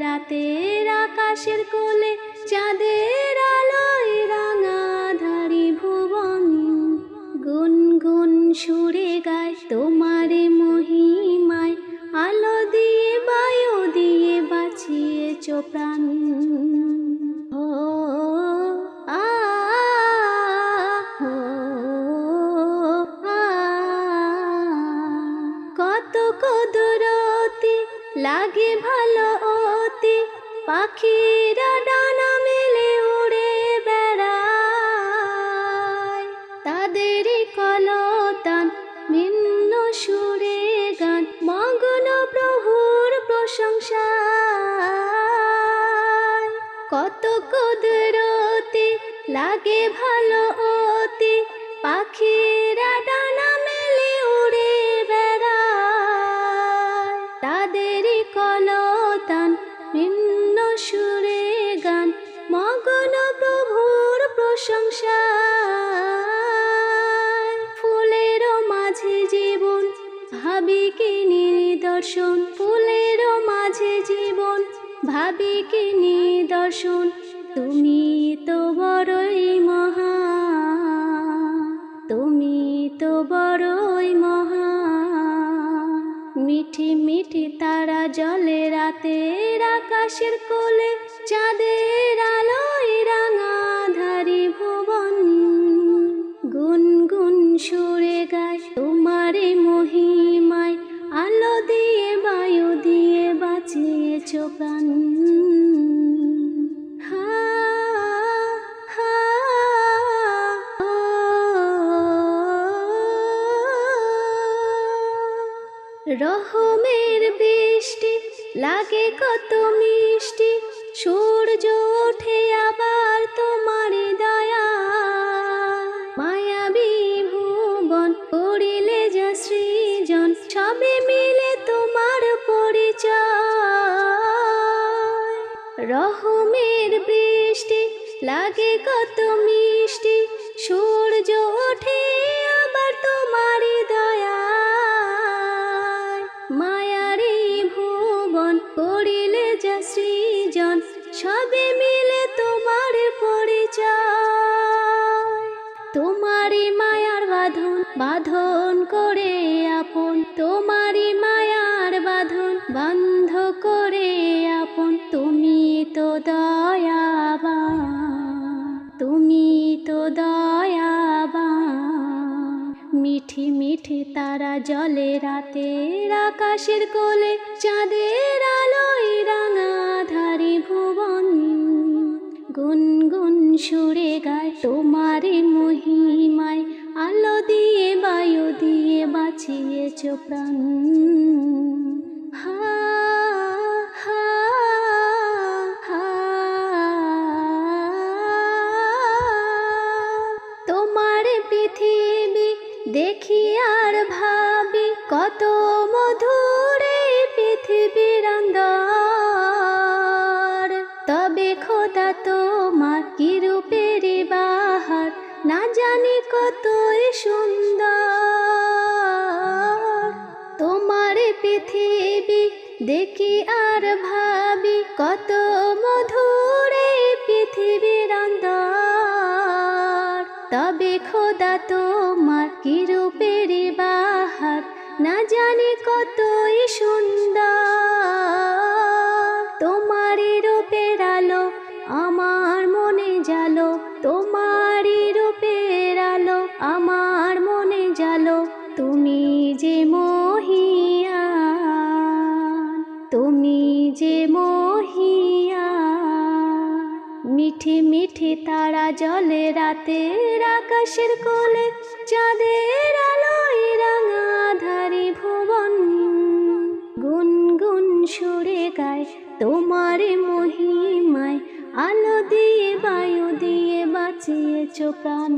রাতের আকাশের কোলে, চাঁদের আলোয় রাঙা ধারি ভুবন। গুন গুন সুরে গায় তোমারে মহিমায়, আলো দিয়ে, বায়ু দিয়ে বাঁচিয়েছ প্রাণ। ও, আ কদরতি লাগে ভালো, অতি পাখিরা ডানা মেলে উড়ে বেড়ায়। তাদেরই কলতান ভিন্ন সুরে গান, মগ্ন প্রভুর প্রশংসায়। কত কুদরতি লাগে ভালো ফুলেরও মাঝে জীবন ভাবি কি নিদর্শন, তুমি তো বড়ই মহা তুমি তো বড়ই মহা মিঠি মিঠি তারা জলে রাতের আকাশের কোলে রহমের বৃষ্টি লাগে কত মিষ্টি। সূর্য ওঠে আবার তোমার দয়া। মায়াবী ভুবন করিলে যা সৃজন, সবে মিলে তোমার পরিচয়। রহমের বৃষ্টি লাগে কত মিষ্টি বাঁধন বাঁধন করে আপন। তোমারই মায়ার বাঁধন বন্ধ করে আপন। তুমি তো দয়াবা তুমি তো দয়াবান। মিঠি মিঠি তারা জলে রাতের আকাশের কোলে, চাঁদের আলোয় রাঙা ধারি ভুবন। গুন গুন সুরে গায় তোমারে বাঁচিয়েছ প্রাণ। হা হা হা। তোমার পৃথিবী দেখি আর ভাবি কত মধুরে পৃথিবীর অন্দর। তবে খোদা তোমার কি রূপের বাহার, না জানি কতই সুন্দর। দেখি আর ভাবি কত মধুরে পৃথিবীর অন্দর তবে খোদা তোমার তারা জলে রাতের আকাশের কোলে চাঁদের আলোয় রাঙা ধারি ভুবন। গুন গুন সুরে গায় তোমার মহিমায়, আলো দিয়ে, বায়ু দিয়ে বাঁচিয়েছ প্রাণ।